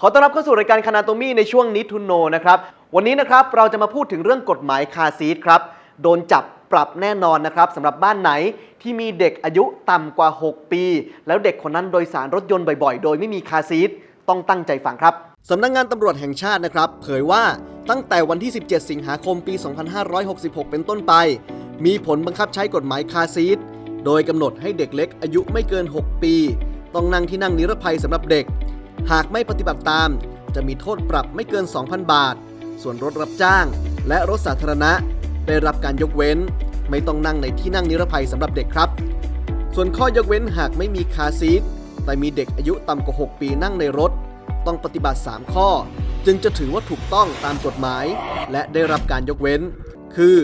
ขอต้อนรับเข้าสู่รายการคานาโตมี่ในช่วงนิทุนโนนะครับ วันนี้นะครับเราจะมาพูดถึงเรื่องกฎหมายคาซีทครับ โดนจับปรับแน่นอนนะครับสำหรับบ้านไหนที่มีเด็กอายุต่ำกว่า 6 ปี แล้วเด็กคนนั้นโดยสารรถยนต์บ่อยๆ โดยไม่มีคาซีทต้องตั้งใจฟังครับสำนักงงานตำรวจแห่งชาตินะครับ เผยว่าตั้งแต่วันที่ 17 สิงหาคมปี 2566 เป็นต้นไป มีผลบังคับใช้กฎหมายคาซีทโดยกำหนดให้เด็กเล็กอายุไม่เกิน 6 ปี ต้องนั่งที่นั่งนิรภัยสำหรับเด็ก หากไม่ปฏิบัติตาม จะมีโทษปรับไม่เกิน 2,000 บาท ส่วนรถรับจ้าง และรถสาธารณะ ได้รับการยกเว้น ไม่ต้องนั่งในที่นั่งนิรภัยสำหรับเด็กครับ ส่วนข้อยกเว้นหากไม่มีคาซีทแต่มีเด็กอายุต่ำกว่า 6 ปีนั่งในรถ ต้องปฏิบัติ 3 ข้อ จึงจะถือว่าถูกต้องตามกฎหมาย และได้รับการยกเว้น คือ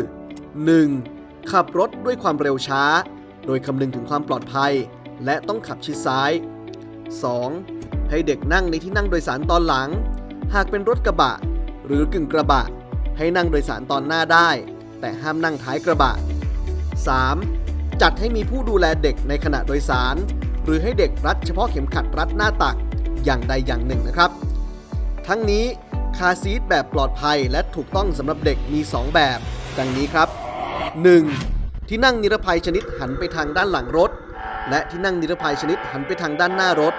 1. ขับรถด้วยความเร็วช้า โดยคำนึงถึงความปลอดภัย และต้องขับชิดซ้าย 2. ให้เด็กนั่งในที่นั่งโดยสารตอนหลัง หากเป็นรถกระบะ หรือกึ่งกระบะ ให้นั่งโดยสารตอนหน้าได้ แต่ห้ามนั่งท้ายกระบะ 3. จัดให้มีผู้ดูแลเด็กในขณะโดยสาร หรือให้เด็กรัดเฉพาะเข็มขัดรัดหน้าตักอย่างใดอย่างหนึ่งนะครับ ทั้งนี้คาซีทแบบปลอดภัยและถูกต้องสำหรับเด็กมี 2 แบบ ดังนี้ครับ 1. ที่นั่งนิรภัยชนิดหันไปทางด้านหลังรถ และที่นั่งนิรภัยชนิดหันไปทางด้านหน้ารถ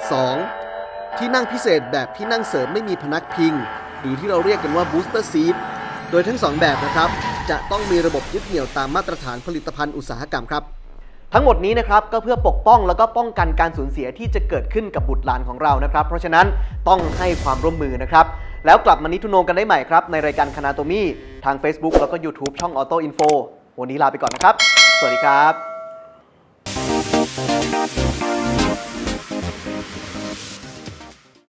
2. ที่นั่งพิเศษแบบที่นั่งเสริมไม่มีพนักพิง หรือที่เราเรียกกันว่า booster seat โดยทั้ง 2 แบบนะครับ จะต้องมีระบบยึดเหนี่ยวตามมาตรฐานผลิตภัณฑ์อุตสาหกรรมครับ ทั้งหมดนี้นะครับก็เพื่อปกป้องแล้วก็ป้องกันการสูญเสียที่จะเกิดขึ้นกับบุตรหลานของเรานะครับ เพราะฉะนั้นต้องให้ความร่วมมือนะครับ แล้วกลับมานิทุนโนกันได้ใหม่ครับ ในรายการคณาโตมีทาง Facebook แล้วก็ YouTube ช่อง Auto Info วันนี้ลาไปก่อนนะครับ สวัสดีครับ